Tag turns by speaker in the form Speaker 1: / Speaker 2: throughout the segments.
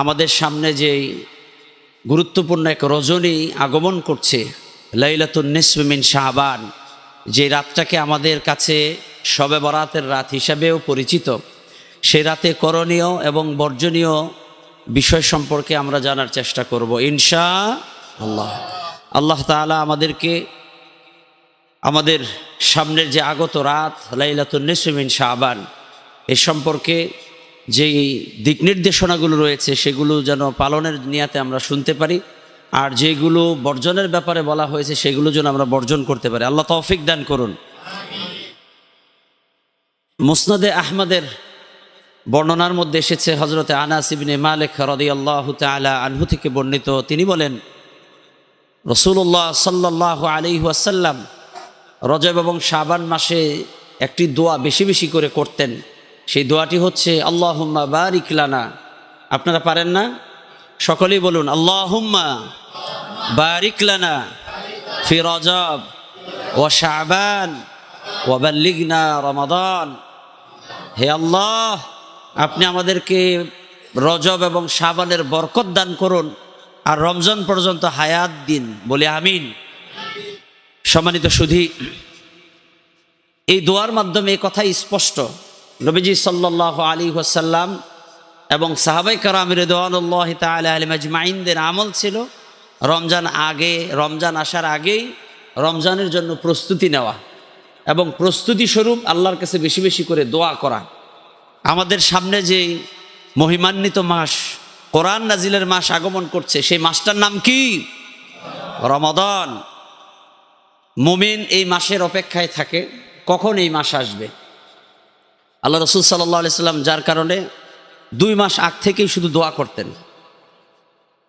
Speaker 1: আমাদের সামনে যে গুরুত্বপূর্ণ এক রজনী আগমন করছে, লাইলাতুন নিসমিন শাহবান, যে রাতটাকে আমাদের কাছে শবে বরাতের রাত হিসাবেও পরিচিত সেই রাতে করণীয় এবং বর্জনীয় বিষয় সম্পর্কে আমরা জানার চেষ্টা করব, ইনশা আল্লাহ। আল্লাহ তাআলা আমাদেরকে, আমাদের সামনের যে আগত রাত, লাইলাতুন নিসমিন শাহবান, এ সম্পর্কে যেই দিক নির্দেশনাগুলো রয়েছে, সেগুলো যেন পালনের নিয়াতে আমরা শুনতে পারি, আর যেগুলো বর্জনের ব্যাপারে বলা হয়েছে, সেগুলো যেন আমরা বর্জন করতে পারি। আল্লাহ তৌফিক দান করুন। মুসনাদে আহমদের বর্ণনার মধ্যে এসেছে হজরতে আনাস ইবনে মালিক রদি আল্লাহ তালা আনহু থেকে বর্ণিত। তিনি বলেন রসুল্লাহ সাল্লাহ আলী ওয়াসাল্লাম রজব এবং শাবান মাসে একটি দোয়া বেশি বেশি করে করতেন। সেই দোয়াটি হচ্ছে, আল্লাহুম্মা বারিক লানা। আপনারা পারেন না? সকলেই বলুন, আল্লাহুম্মা বারিক লানা ফি রজব ও শাবান ওয়াবাল্লিগনা রমাদান। হে আল্লাহ, আপনি আমাদেরকে রজব এবং শাবানের বরকত দান করুন আর রমজান পর্যন্ত হায়াত দিন। বলে আমিন। সম্মানিত সুধী, এই দোয়ার মাধ্যমে কথাই স্পষ্ট। নবীজি সাল্লাহ আলী ওয়াসাল্লাম এবং সাহাবাই কারামির দোয়ানুল্লাহ তাল আলী মাজমাইনদের আমল ছিল রমজান আগে, রমজান আসার আগেই রমজানের জন্য প্রস্তুতি নেওয়া এবং প্রস্তুতি স্বরূপ আল্লাহর কাছে বেশি বেশি করে দোয়া করা। আমাদের সামনে যে মহিমান্বিত মাস, কোরআন নাজিলের মাস আগমন করছে, সেই মাসটার নাম কি? রমাদান। মুমিন এই মাসের অপেক্ষায় থাকে, কখন এই মাস আসবে? আল্লাহ রসুল সাল্লাহ সাল্লাম যার কারণে দুই মাস আগ থেকেই শুধু দোয়া করতেন।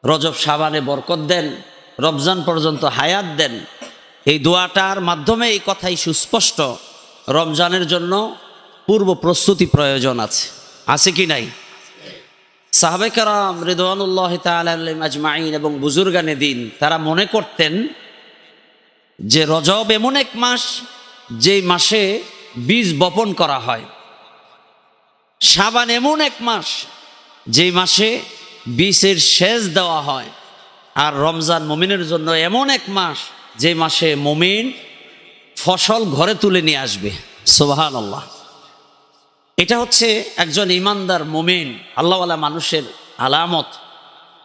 Speaker 1: রজব সাবানে বরকত দেন, রমজান পর্যন্ত হায়াত দেন। এই দোয়াটার মাধ্যমে এই কথাই সুস্পষ্ট, রমজানের জন্য পূর্ব প্রস্তুতি প্রয়োজন আছে। আছে কি নাই? সাহাবে কারাম রেদওয়ানুল্লাহ এবং বুজুর্গানে দিন, তারা মনে করতেন যে রজব এমন এক মাস যে মাসে বীজ বপন করা হয়। সাবান এমন এক মাস যে মাসে বীজের সেচ দেওয়া হয়। আর রমজান মমিনের জন্য এমন এক মাস যে মাসে মমিন ফসল ঘরে তুলে নিয়ে আসবে। সোবাহান আল্লাহ এটা হচ্ছে একজন ইমানদার মমিন, আল্লাহওয়ালা মানুষের আলামত,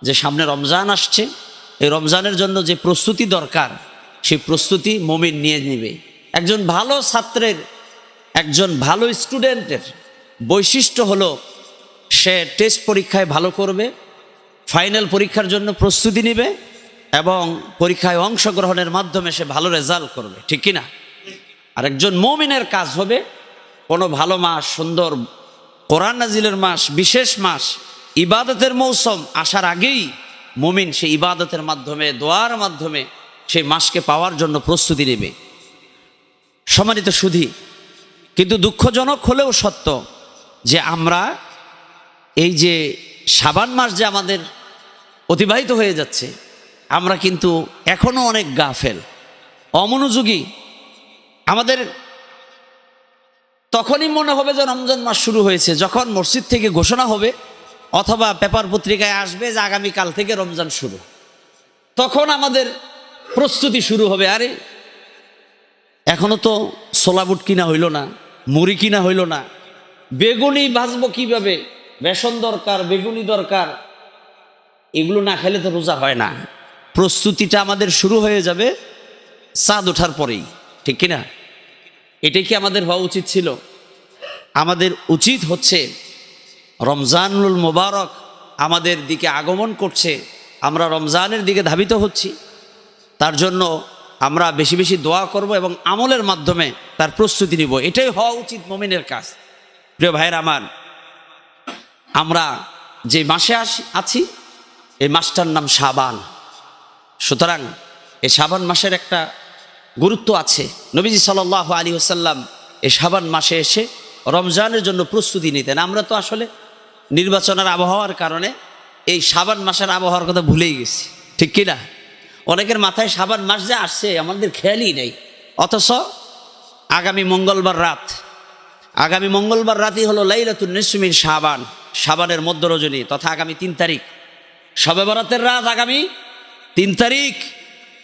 Speaker 1: যে সামনে রমজান আসছে। এই রমজানের জন্য যে প্রস্তুতি দরকার, সেই প্রস্তুতি মমিন নিয়ে নেবে। একজন ভালো ছাত্রের, একজন ভালো স্টুডেন্টের বৈশিষ্ট্য হলো, সে টেস্ট পরীক্ষায় ভালো করবে ফাইনাল পরীক্ষার জন্য প্রস্তুতি নেবে এবং পরীক্ষায় অংশগ্রহণের মাধ্যমে সে ভালো রেজাল্ট করবে, ঠিক কিনা? আর একজন মমিনের কাজ হবে, কোনো ভালো মাস, সুন্দর কোরআন নাজিলের মাস, বিশেষ মাস, ইবাদতের মৌসুম আসার আগেই মমিন সে ইবাদতের মাধ্যমে, দোয়ার মাধ্যমে সেই মাসকে পাওয়ার জন্য প্রস্তুতি নেবে। সম্মানিত সুধী, কিন্তু দুঃখজনক হলেও সত্য যে আমরা এই যে সাবান মাস যে আমাদের অতিবাহিত হয়ে যাচ্ছে, আমরা কিন্তু এখনও অনেক গাফেল, অমনোযোগী। আমাদের তখনই মনে হবে যে রমজান মাস শুরু হয়েছে, যখন মসজিদ থেকে ঘোষণা হবে অথবা পেপার পত্রিকায় আসবে যে আগামীকাল থেকে রমজান শুরু। তখন আমাদের প্রস্তুতি শুরু হবে, আরে এখনও তো সোলাবুট কিনা হইল না, মুড়ি কিনা হইল না বেগুনি ভাজবো কীভাবে? বেসন দরকার, বেগুনি দরকার। এগুলো না খেলে তো রোজা হয় না। প্রস্তুতিটা আমাদের শুরু হয়ে যাবে চাঁদ ওঠার পরেই, ঠিক কিনা? এটাই কি আমাদের হওয়া উচিত ছিল? আমাদের উচিত হচ্ছে রমজানুল মোবারক আমাদের দিকে আগমন করছে, আমরা রমজানের দিকে ধাবিত হচ্ছি। তার জন্য আমরা বেশি বেশি দোয়া করব এবং আমলের মাধ্যমে তার প্রস্তুতি নিব। এটাই হওয়া উচিত মমিনের কাজ। প্রিয় ভাইয়ের আমার, আমরা যে মাসে আসি, আছি, এই মাসটার নাম সাবান সুতরাং এই সাবান মাসের একটা গুরুত্ব আছে। নবীজি সাল আলী আসাল্লাম এই সাবান মাসে এসে রমজানের জন্য প্রস্তুতি নিতেন। আমরা তো আসলে নির্বাচনের আবহাওয়ার কারণে এই সাবান মাসের আবহাওয়ার কথা ভুলেই গেছি। ঠিক কিনা? অনেকের মাথায় সাবান মাস যে আসছে, আমাদের খেয়ালই নেই। অথচ আগামী মঙ্গলবার রাত আগামী মঙ্গলবার রাতই হলো লাইলাতুল নিসমিন সাবান সাবানের মধ্য রজনী, তথা আগামী তিন তারিখ। সবে বরাতের রাত আগামী তিন তারিখ।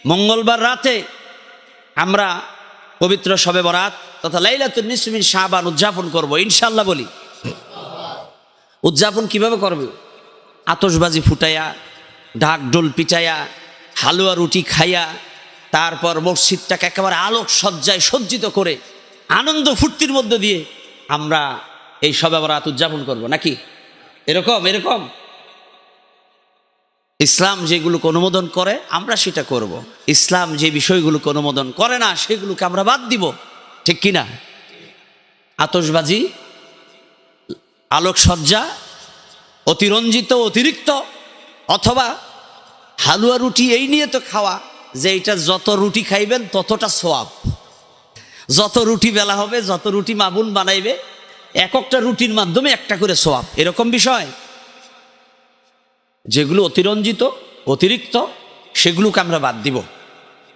Speaker 1: মঙ্গলবার রাতে আমরা পবিত্র সবে বরাত তথা লাইলাতুল নিসমিন শাহবান উদযাপন করব ইনশাল্লাহ বলি। উদযাপন কীভাবে করবে? আতসবাজি ফুটাইয়া ঢাক ডোল পিটাইয়া, হালুয়া রুটি খাইয়া, তারপর মসজিদটাকে একেবারে আলোক সজ্জায় সজ্জিত করে, আনন্দ ফুর্তির মধ্য দিয়ে আমরা এই সবে বরাত উদযাপন করব, নাকি? এরকম এরকম। ইসলাম যেগুলোকে অনুমোদন করে, আমরা সেটা করব। ইসলাম যে বিষয়গুলোকে অনুমোদন করে না, সেগুলোকে আমরা বাদ দিব। ঠিক কিনা? আতসবাজি আলোকসজ্জা, অতিরঞ্জিত, অতিরিক্ত, অথবা হালুয়া রুটি এই নিয়ে তো খাওয়া, যে এটা যত রুটি খাইবেন ততটা সোয়াব। যত রুটি বেলা হবে, যত রুটি মাবুন বানাইবে এক একটা রুটির মাধ্যমে একটা করে সোয়াব। এরকম বিষয়। যেগুলো অতিরঞ্জিত, অতিরিক্ত, সেগুলোকে আমরা বাদ দিব।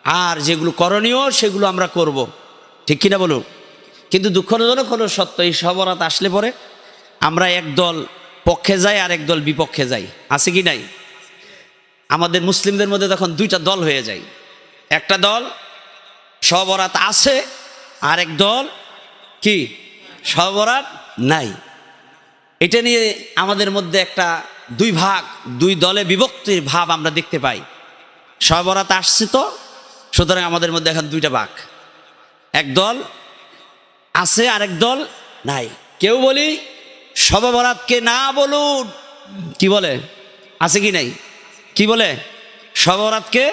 Speaker 1: আর যেগুলো করণীয়, সেগুলো আমরা করব। ঠিক কিনা বলুন? কিন্তু দুঃখজনক হলো, সত্য, এই সবরাত আসলে পরে আমরা এক দল পক্ষে যাই, আর এক দল বিপক্ষে যাই। আছে কি নাই? আমাদের মুসলিমদের মধ্যে তখন দুইটা দল হয়ে যায়। একটা দল সবরাত আছে আর এক দল কি? সবরাত নাই। এটা নিয়ে আমাদের মধ্যে একটা দুই ভাগ, দুই দলে বিভক্তির ভাব আমরা দেখতে পাই। সবরাত আসছে তো, সুতরাং আমাদের মধ্যে এখন দুইটা ভাগ। এক দল আছে, আরেক দল নাই। কেউ বলি সবরাতকে না বলুন। কি বলে? আছে কি নাই? কি বলে? সবরাতকে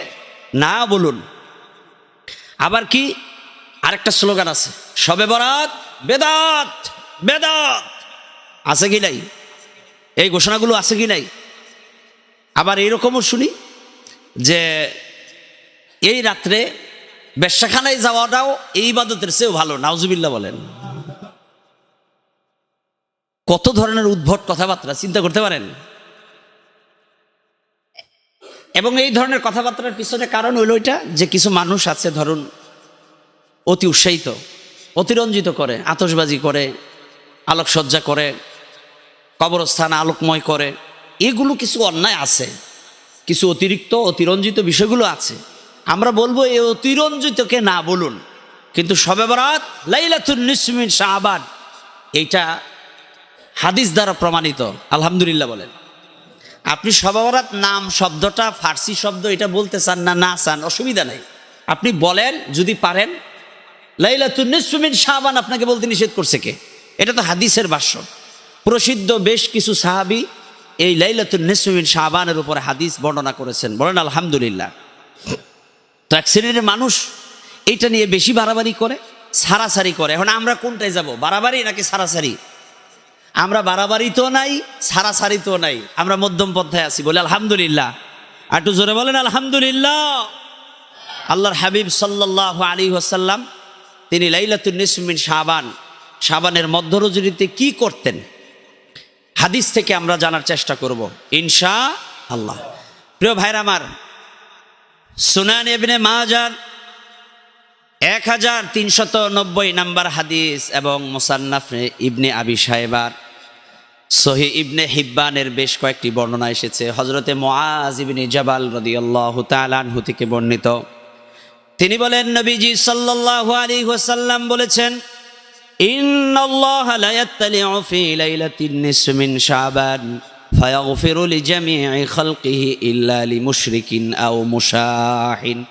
Speaker 1: না বলুন। আবার কি? আরেকটা স্লোগান আছে সবে বরাত, বেদাত বেদাত। আছে কি নাই? এই ঘোষণাগুলো আছে কি নাই? আবার এইরকমও শুনি যে এই রাত্রে বেশ্যাখানায় যাওয়াটাও এই ইবাদতের চেয়েও ভালো নাউজুবিল্লা বলেন। কত ধরনের উদ্ভট কথাবার্তা, চিন্তা করতে পারেন? এবং এই ধরনের কথাবার্তার পিছনে কারণ হইল এটা যে কিছু মানুষ আছে, ধরুন অতি উৎসাহিত, অতিরঞ্জিত করে আতসবাজি করে, আলোকসজ্জা করে, কবরস্থান আলোকময় করে। এগুলো কিছু অন্যায় আছে, কিছু অতিরিক্ত, অতিরঞ্জিত বিষয়গুলো আছে। আমরা বলব এই অতিরঞ্জিতকে না বলুন, কিন্তু সবে বরাত লাইলাতুল নিসমিন শাহবান এইটা হাদিস দ্বারা প্রমাণিত, আলহামদুলিল্লাহ বলেন। আপনি সবাবরাত নাম শব্দটা, ফার্সি শব্দ, এটা বলতে চান না না চান, অসুবিধা নেই। আপনি বলেন, যদি পারেন লাইলাতুল নিসমিন শাহবান আপনাকে বলতে নিষেধ করছে কে? এটা তো হাদিসের ভাষ্য। প্রসিদ্ধ বেশ কিছু সাহাবি এই লাইলাতুল নিসমিন শাহবানের উপরে হাদিস বর্ণনা করেছেন। বলেন, আলহামদুলিল্লাহ। তো এক শ্রেণির মানুষ এইটা নিয়ে বেশি বাড়াবাড়ি করে, সারাসারি করে। এখন আমরা কোনটায় যাব, বাড়াবাড়ি নাকি সারাসারি? আমরা বাড়াবাড়ি তো নাই সারাসারি তো নাই। আমরা মধ্যম পন্থায় আছি। বলে, আলহামদুলিল্লাহ। আর একটু জোরে বলেন, আলহামদুলিল্লাহ। আল্লাহর হাবিব সাল্লাহ আলী ওসাল্লাম তিনি লাইলাতুল নিসমিন শাবান। শাবানের মধ্য রজনীতে কি করতেন? হাদিস থেকে আমরা জানার চেষ্টা করব। ইনশা আল্লাহ। প্রিয় ভাইরা আমার, সুনান এবনে মাজার এক হাজার তিনশত নব্বই নাম্বার হাদিস এবং মোসান্নাফ ইবনে আবি সাহেবার সহি ইবনে হিব্বানের বেশ কয়েকটি বর্ণনা এসেছে। হজরতে মোয়াজ ইবনে জবাল রদিয়াল্লাহ তালানহু থেকে বর্ণিত। তিনি বলেন, নবীজি সাল্লাল্লাহু আলাইহি ওয়াসাল্লাম বলেছেন মুশাহিন।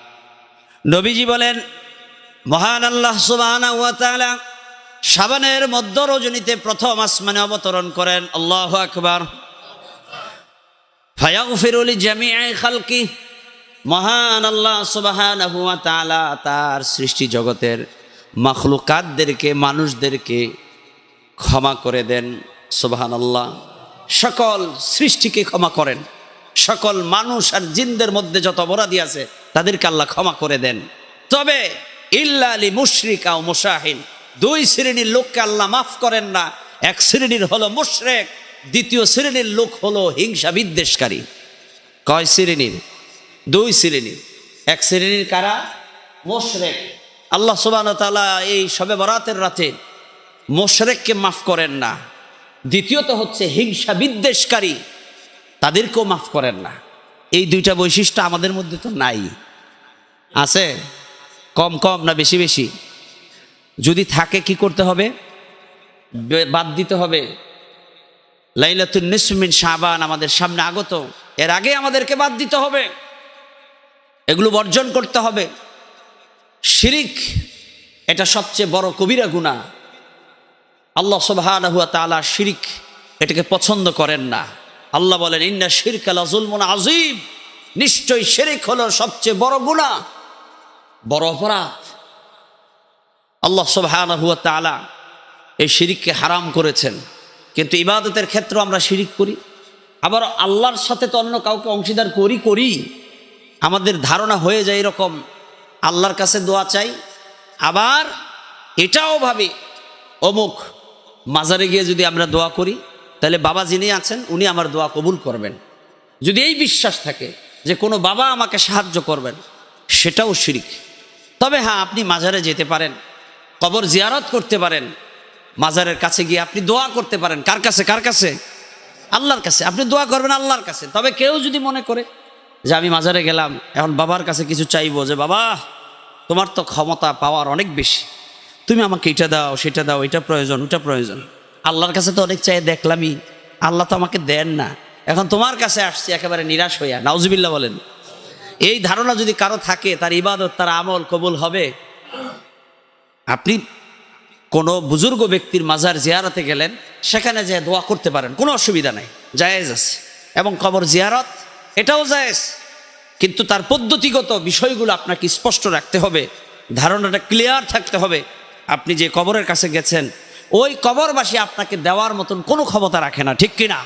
Speaker 1: নবীজি বলেন, মহান আল্লাহ মধ্য রজনীতে প্রথম আসমানে অবতরণ করেন, আল্লাহ আল্লাহু আকবার। ফায়াগফিরু লিজামিই খালকিহি মহান আল্লাহ সুবহানাহু ওয়া তাআলা তার সৃষ্টি জগতের মখলুকাতদেরকে, মানুষদেরকে ক্ষমা করে দেন সুবহান আল্লাহ সকল সৃষ্টিকে ক্ষমা করেন। সকল মানুষ আর জিনদের মধ্যে যত অপরাধী আছে, তাদেরকে আল্লাহ ক্ষমা করে দেন। তবে ইল্লা আলী মুশরিকা ও মুশাহিন, দুই শ্রেণির লোককে আল্লাহ মাফ করেন না। এক শ্রেণির হলো মুশরেক, দ্বিতীয় শ্রেণির লোক হলো হিংসা বিদ্বেষকারী কয় শ্রেণির? দুই শ্রেণির। এক শ্রেণির কারা? মোশরেক। আল্লাহ সুবান তালা এই সবে বরাতের রাতে মোশরেককে মাফ করেন না। দ্বিতীয়ত হচ্ছে হিংসা বিদ্বেষকারী, তাদেরকেও মাফ করেন না। এই দুইটা বৈশিষ্ট্য আমাদের মধ্যে তো নাই। আছে? কম কম না বেশি বেশি? যদি থাকে কি করতে হবে? বাদ দিতে হবে। লাইলাতুন নিসমিন শাবান আমাদের সামনে আগত। এর আগে আমাদেরকে বাদ দিতে হবে। এগুলো বর্জন করতে হবে। শিরিক, এটা সবচেয়ে বড় কবিরা গুণা আল্লাহ সুবহানাহু শিরিক এটাকে পছন্দ করেন না। আল্লাহ বলেন, ইন্না শিরক লাজুলমুন আযীম। নিশ্চয়ই শিরিক হলো সবচেয়ে বড় গুনাহ, বড় অপরাধ। আল্লাহ সুবহানাহু এই শিরিককে হারাম করেছেন। কিন্তু ইবাদতের ক্ষেত্রে আমরা শিরিক করি। আবার আল্লাহর সাথে তো অন্য কাউকে অংশীদার করি করি। আমাদের ধারণা হয়ে যায় এরকম। আল্লাহর কাছে দোয়া চাই। আবার এটাও ভাবি, অমুক মাজারে গিয়ে যদি আমরা দোয়া করি, তাহলে বাবা যিনি আছেন, উনি আমার দোয়া কবুল করবেন। যদি এই বিশ্বাস থাকে যে কোনো বাবা আমাকে সাহায্য করবেন, সেটাও শিরিক। তবে হ্যাঁ আপনি মাজারে যেতে পারেন, কবর জিয়ারত করতে পারেন, মাজারের কাছে গিয়ে আপনি দোয়া করতে পারেন। কার কাছে? কার কাছে? আল্লাহর কাছে। আপনি দোয়া করবেন আল্লাহর কাছে। তবে কেউ যদি মনে করে যে আমি মাজারে গেলাম, এখন বাবার কাছে কিছু চাইব যে, বাবা, তোমার তো ক্ষমতা পাওয়ার অনেক বেশি। তুমি আমাকে এটা দাও, সেটা দাও, এটা প্রয়োজন, ওটা প্রয়োজন। আল্লাহর কাছে তো অনেক চাই দেখলামই। আল্লাহ তো আমাকে দেন না। এখন তোমার কাছে আসছি, একেবারে নিরাশ হইয়া, নাউজুবিল্লাহ বলেন। এই ধারণা যদি কারও থাকে, তার ইবাদত, তার আমল কবুল হবে। আপনি কোনো বুজুর্গ ব্যক্তির মাজার জিয়ারতে গেলেন, সেখানে যে দোয়া করতে পারেন, কোনো অসুবিধা নাই, জায়েজ আছে। এবং কবর জিয়ারত এটাও জায়েজ। কিন্তু তার পদ্ধতিগত বিষয়গুলো আপনাকে স্পষ্ট রাখতে হবে, ধারণাটা ক্লিয়ার থাকতে হবে। আপনি যে কবরের কাছে গেছেন, ওই কবরবাসী আপনাকে দেওয়ার মতন কোনো ক্ষমতা রাখে না, ঠিক কিনা?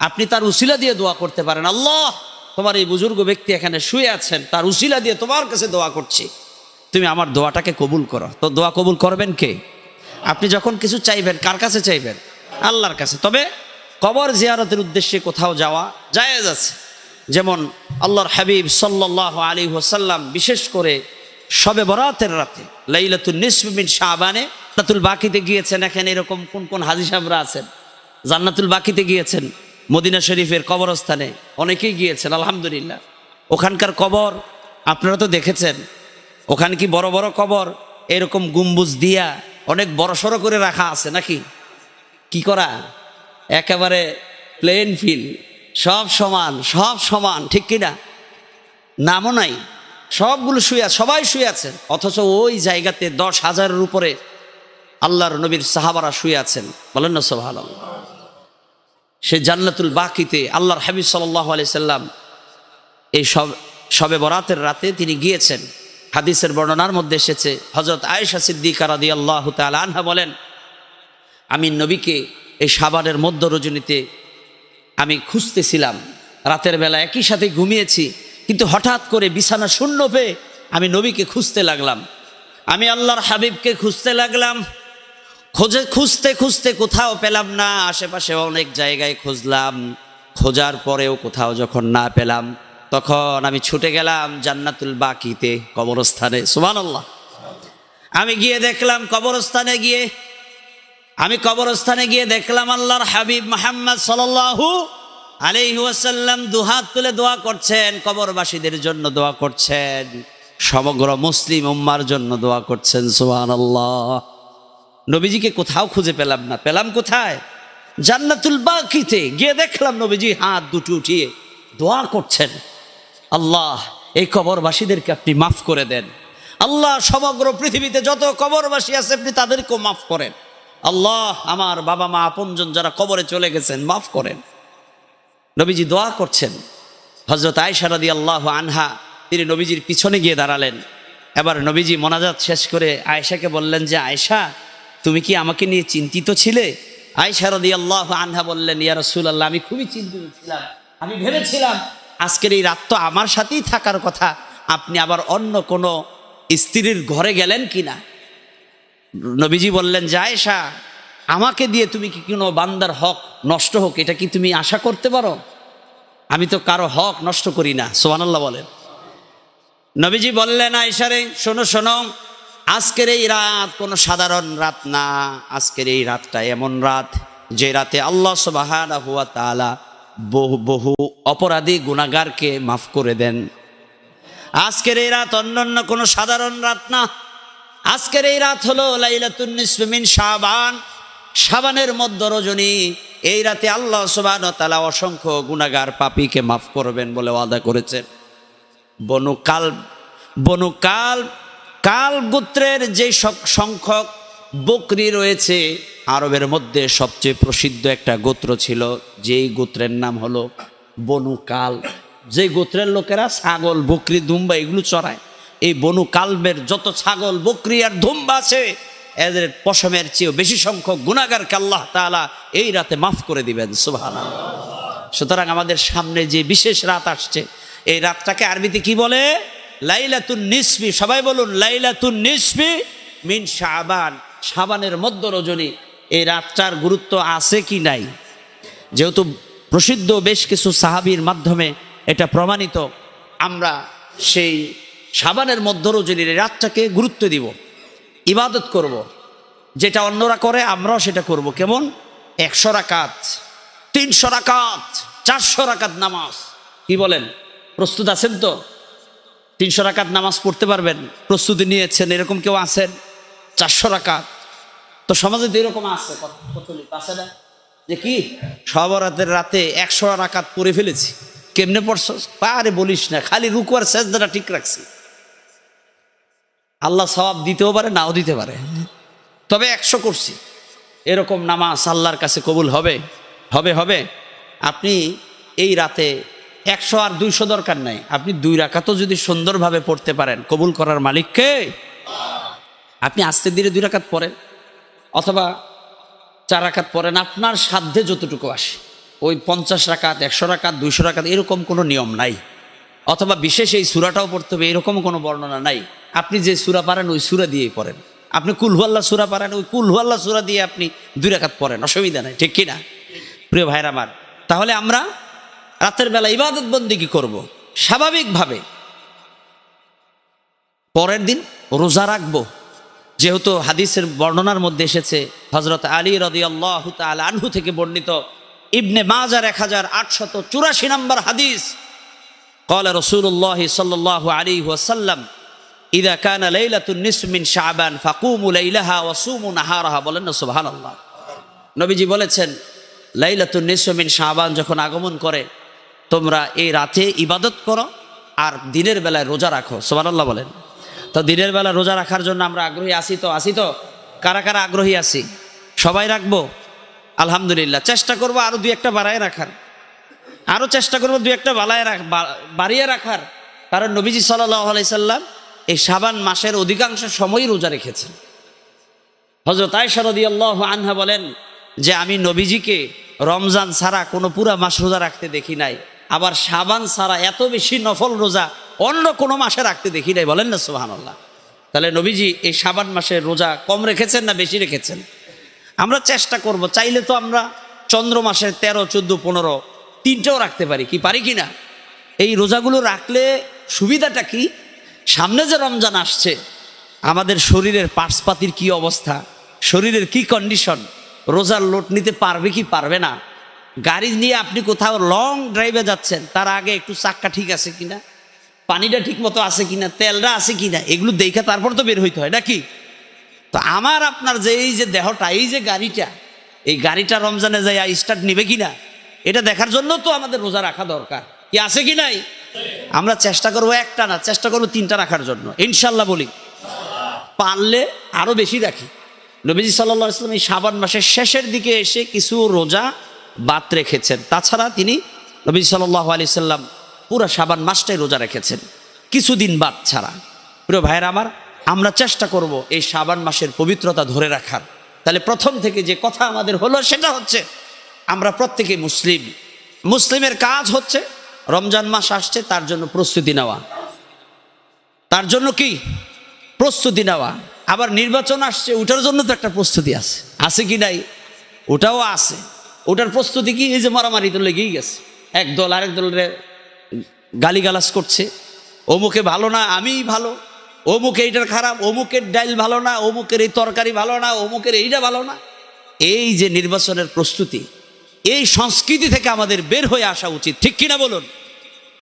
Speaker 1: আপনি তার উসিলা দিয়ে দোয়া করতে পারেন, আল্লাহ, তোমার এই বুজুর্গ ব্যক্তি এখানে শুয়ে আছেন, তার উসিলা দিয়ে তোমার কাছে দোয়া করছি। তুমি আমার দোয়াটাকে কবুল করো। তো দোয়া কবুল করবেন কে? আপনি যখন কিছু চাইবেন, কার কাছে চাইবেন? আল্লাহর কাছে। তবে কবর জিয়ারতের উদ্দেশ্যে কোথাও যাওয়া জায়েজ আছে। যেমন আল্লাহর হাবিব সাল্লাহ আলী ওসাল্লাম বিশেষ করে সবে বরাতের রাতে লাইলাতুল নিসমিন শাহবানে জান্নাতুল বাকিতে গিয়েছেন। এখানে এরকম কোন কোন হাজি সাহেবরা আছেন? জান্নাতুল বাকিতে গিয়েছেন, মদিনা শরীফের কবরস্থানে অনেকেই গিয়েছেন, আলহামদুলিল্লাহ। ওখানকার কবর, আপনারা তো দেখেছেন, ওখানে কি বড় বড় কবর? এরকম গুম্বুজ দিয়া অনেক বড় সড়ো করে রাখা আছে নাকি? কি করা? একেবারে প্লেন ফিল সব সমান সব সমান, ঠিক কিনা? নামও নাই। সবগুলো শুয়ে সবাই শুয়ে আছেন অথচ ওই জায়গাতে দশ হাজারের উপরে আল্লাহর নবীর সাহাবারা শুয়ে আছেন। বলেন না সোহাল সে জান্নাতুল বাকিতে আল্লাহর হাবিব সাল্লাহ আলি সাল্লাম এই সব, সবে বরাতের রাতে তিনি গিয়েছেন। হাদিসের বর্ণনার মধ্যে এসেছে হজরত আয়েশা সিদ্দিকা রাদি আল্লাহ আনহা বলেন, আমি নবীকে এই সাবানের মধ্য রজনীতে আমি খুঁজতেছিলাম। রাতের বেলা একই সাথে ঘুমিয়েছি, কিন্তু হঠাৎ করে বিছানা শূন্য পেয়ে আমি নবীকে খুঁজতে লাগলাম। আমি আল্লাহর হাবিবকে খুঁজতে লাগলাম। খোঁজে, খুঁজতে খুঁজতে কোথাও পেলাম না, আশেপাশে অনেক জায়গায় খুঁজলাম। খোঁজার পরেও কোথাও যখন না পেলাম, তখন আমি ছুটে গেলাম জান্নাতুল বাকিতে, কবরস্থানে। সুমান আল্লাহ আমি গিয়ে দেখলাম কবরস্থানে গিয়ে আমি কবরস্থানে গিয়ে দেখলাম আল্লাহর হাবিব মোহাম্মদ সাল্লাহু আলাইহাসাল্লাম দুহাত তুলে দোয়া করছেন, কবরবাসীদের জন্য দোয়া করছেন, সমগ্র মুসলিম উম্মার জন্য দোয়া করছেন সুহান আল্লাহ নবীজিকে কোথাও খুঁজে পেলাম না। পেলাম কোথায়? জান্নাতুল বাকিতে। গিয়ে দেখলাম নবীজি হাত দুটি উঠিয়ে দোয়া করছেন। আল্লাহ, এই কবরবাসীদেরকে আপনি মাফ করে দেন। আল্লাহ, সমগ্র পৃথিবীতে যত কবরবাসী আছে, আপনি তাদেরকেও মাফ করেন। আল্লাহ আমার বাবা মা আপনজন যারা কবরে চলে গেছেন, মাফ করেন। নবীজি দোয়া করছেন। হজরত আয়সারাদি আল্লাহ আনহা, তিনি নবীজির পিছনে গিয়ে দাঁড়ালেন। এবার নবীজি মোনাজাত শেষ করে আয়েশাকে বললেন যে, আয়েশা, তুমি কি আমাকে নিয়ে চিন্তিত ছিলে? আয়সারদি আল্লাহ আনহা বললেন, ইয়া রসুল আল্লাহ আমি খুবই চিন্তিত ছিলাম। আমি ভেবেছিলাম আজকের এই রাত তো আমার সাথেই থাকার কথা। আপনি আবার অন্য কোনো স্ত্রীর ঘরে গেলেন কিনা? নবীজি বললেন আয়েশা আমাকে দিয়ে তুমি কি কোনো বান্দার হক নষ্ট হোক, এটা কি তুমি আশা করতে পারো? আমি তো কারও হক নষ্ট করি না সোহানাল্লাহ বলেন। নবীজি বললেন আয়েশারে শোনো শোনো, আজকের এই রাত কোনো সাধারণ রাত না, আজকের এই রাতটা এমন রাত যে রাতে আল্লাহ সবাহানা হুয়া বহু বহু অপরাধী গুণাগারকে মাফ করে দেন। আজকের এই রাত অন্যান্য কোনো সাধারণ রাত না আজকের এই রাত হলো লাইলাতুন্নিসমিন শাবান। শাবানের মধ্য রজনী। এই রাতে আল্লাহ সুবহান তালা অসংখ্য গুণাগার পাপীকে মাফ করবেন বলে ওয়াদা করেছেন। বনু কাল বনু কাল কাল গোত্রের যে সংখ্যক বকরি রয়েছে, আরবের মধ্যে সবচেয়ে প্রসিদ্ধ একটা গোত্র ছিল, যেই গোত্রের নাম হলো বনু কাল যে গোত্রের লোকেরা ছাগল, বকরি, দুম্বা এগুলো চড়ায়। এই বনু কালবের যত ছাগল, বকরি আর দুম্বা আছে, এদের পশমের চেয়েও বেশি সংখ্যক গুণাগারকে আল্লাহ তাআলা এই রাতে মাফ করে দিবেন, সুবহানাল্লাহ। সুতরাং আমাদের সামনে যে বিশেষ রাত আসছে, এই রাতটাকে আরবিতে কি বলে? লাইলাতুন নিসবি সবাই বলুন, লাইলাতুন নিসবি মিন শাবান। শাবানের মধ্য রজনী এই রাতটার গুরুত্ব আছে কি নাই? যেহেতু প্রসিদ্ধ বেশ কিছু সাহাবীর মাধ্যমে এটা প্রমাণিত, আমরা সেই সাবানের মধ্য রজনীর রাতটাকে গুরুত্ব দিব, ইবাদত করব। যেটা অন্যরা করে, আমরাও সেটা করব। কেমন? একশো রাকাত, তিনশো রাকাত, চারশো রাকাত নামাজ। কি বলেন? প্রস্তুত আছেন তো? তিনশো রাকাত নামাজ পড়তে পারবেন? প্রস্তুতি নিয়েছেন? এরকম কেউ আছেন? চারশো রাকাত। তো সমাজে তো এরকম আছে প্রচলিত আছে না? যে কি? সবরাতের রাতে একশো রাকাত পড়ে ফেলেছি। কেমনে পড়ছ আরে বলিস না। খালি রুকু আর সেজদাটা ঠিক রাখছি। আল্লাহ সবাব দিতেও পারে, নাও দিতে পারে। তবে একশো করছি এরকম নামাজ আল্লাহর কাছে কবুল হবে? হবে হবে। আপনি এই রাতে একশো আর দুইশো দরকার নাই। আপনি দুই রাকাতও যদি সুন্দরভাবে পড়তে পারেন, কবুল করার মালিককে আপনি আস্তে ধীরে দুই রাকাত পড়েন, অথবা চার রাকাত পড়েন, আপনার সাধ্যে যতটুকু আসে। ওই পঞ্চাশ রাকাত, একশো রাকাত, দুইশো রাকাত, এরকম কোনো নিয়ম নাই। অথবা বিশেষ এই সুরাটাও পড়তে হবে, এরকম কোনো বর্ণনা নাই। আপনি যে সুরা পারেন, ওই সুরা দিয়েই পড়েন। আপনি কুলহুয়াল্লা সুরা পারেন, ওই কুলহুয়াল্লা সুরা দিয়ে আপনি দুই রেখাত পড়েন। অসুবিধা নাই, ঠিক কিনা? প্রিয় ভাইয়ের আমার, তাহলে আমরা রাতের বেলা ইবাদত বন্দিগি করব? স্বাভাবিকভাবে পরের দিন রোজা রাখব। যেহেতু হাদিসের বর্ণনার মধ্যে এসেছে হজরত আলী রদিয়াল্লাহ তাল আনহু থেকে বর্ণিত ইবনে মাজার এক হাজার আটশত চুরাশি নম্বর হাদিস, কল রসুল্লাহ সাল্লাহ আলী ওয়াসাল্লাম ইদা কানা লাইলাতুন নিসমিন শাবান ফাকুমু লাইলাহা ওয়া সুমু নাহারাহা বলেন না, সুবহানাল্লাহ। নবীজি বলেছেন, লাইলাতুন নিসমিন শাবান যখন আগমন করে, তোমরা এই রাতে ইবাদত করো আর দিনের বেলায় রোজা রাখো। সুবহানাল্লাহ বলেন। তো দিনের বেলা রোজা রাখার জন্য আমরা আগ্রহী আসি তো? আসি তো? কারা কারা আগ্রহী আসি সবাই রাখব? আলহামদুলিল্লাহ। চেষ্টা করব আরও দু একটা বাড়ায় রাখার। আরও চেষ্টা করব দু একটা বালায় রাখ বাড়িয়ে রাখার। কারণ নবীজি সাল্লাহ আলাইসাল্লাম এই সাবান মাসের অধিকাংশ সময়ই রোজা রেখেছেন। হজরত আয়সারদি আল্লাহ আনহা বলেন যে আমি নবীজিকে রমজান ছাড়া কোনো পুরা মাস রোজা রাখতে দেখি নাই, আবার সাবান ছাড়া এত বেশি নফল রোজা অন্য কোনো মাসে রাখতে দেখি নাই, বলেন না সুহানাল্লাহ তাহলে নবীজি এই সাবান মাসে রোজা কম রেখেছেন না বেশি রেখেছেন? আমরা চেষ্টা করব, চাইলে তো আমরা চন্দ্র মাসের তেরো, চোদ্দ, পনেরো তিনটেও রাখতে পারি, কি পারি কি না? এই রোজাগুলো রাখলে সুবিধাটা কি? সামনে যে রমজান আসছে, আমাদের শরীরের পার্সপাতির কি অবস্থা? শরীরের কি কন্ডিশন রোজার লোট নিতে পারবে কি পারবে না? গাড়ি নিয়ে আপনি কোথাও লং ড্রাইভে যাচ্ছেন, তার আগে একটু চাক্কা ঠিক আছে কিনা? পানিটা ঠিক মতো আছে কিনা? তেলটা আছে কিনা? এগুলো দেখে তারপর তো বের হইতে হয়, নাকি? তো আমার আপনার যে এই যে দেহটা, এই যে গাড়িটা, এই গাড়িটা রমজানে যায় স্টার্ট নেবে কিনা, এটা দেখার জন্য তো আমাদের রোজা রাখা দরকার। কি আছে কি নাই? আমরা চেষ্টা করব একটা না, চেষ্টা করব তিনটা রাখার জন্য। ইনশাল্লাহ বলি। পারলে আরও বেশি রাখি। নবীজি সাল্লা ইসলাম এই সাবান মাসের শেষের দিকে এসে কিছু রোজা বাদ রেখেছেন। তাছাড়া তিনি নবী সাল্লাহ আলি সাল্লাম পুরো সাবান মাসটাই রোজা রেখেছেন। কিছুদিন বাদ ছাড়া। প্রিয় ভাইয়ের আমার, আমরা চেষ্টা করব এই সাবান মাসের পবিত্রতা ধরে রাখার। তাহলে প্রথম থেকে যে কথা আমাদের হলো সেটা হচ্ছে, আমরা প্রত্যেকে মুসলিম। মুসলিমের কাজ হচ্ছে রমজান মাস আসছে, তার জন্য প্রস্তুতি নেওয়া। তার জন্য কি? প্রস্তুতি নেওয়া। আবার নির্বাচন আসছে, ওটার জন্য তো একটা প্রস্তুতি আছে। আছে কি নাই? ওটাও আছে। ওটার প্রস্তুতি কি? এই যে মারামারি তো লেগেই গেছে। এক দল আরেক দলের গালিগালাজ করছে। অমুকে ভালো না, আমিই ভালো। অমুক এইটার খারাপ, অমুকের ডাইল ভালো না, অমুকের এই তরকারি ভালো না, অমুকের এইটা ভালো না। এই যে নির্বাচনের প্রস্তুতি এই সংস্কৃতি থেকে আমাদের বের হয়ে আসা উচিত। ঠিক কিনা বলুন?